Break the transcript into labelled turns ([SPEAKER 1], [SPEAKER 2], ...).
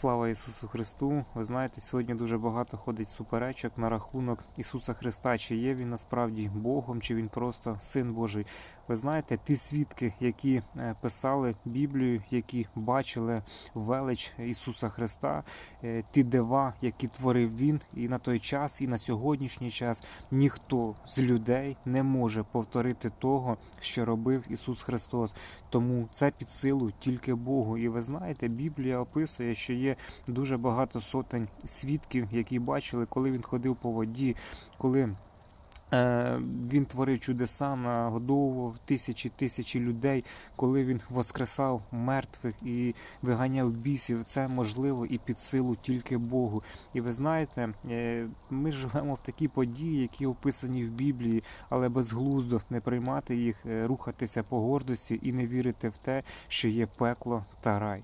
[SPEAKER 1] Слава Ісусу Христу! Ви знаєте, сьогодні дуже багато ходить суперечок на рахунок Ісуса Христа, чи є він насправді Богом, чи він просто Син Божий. Ви знаєте, ті свідки, які е, писали Біблію, які бачили велич Ісуса Христа, е, ті дива, які творив Він, і на той час, і на сьогоднішній час ніхто з людей не може повторити того, що робив Ісус Христос. Тому це під силу тільки Богу. І ви знаєте, Біблія описує, що є дуже багато сотень свідків, які бачили, коли він ходив по воді, коли. е, Він творив чудеса, нагодовував тисячі тисячі людей, коли він воскресав мертвих і виганяв бісів. Це можливо і під силу тільки Богу. І ви знаєте, е, ми живемо в такі події, які описані в Біблії, але безглуздо не приймати їх, е, рухатися по гордості і не вірити в те, що є пекло та рай.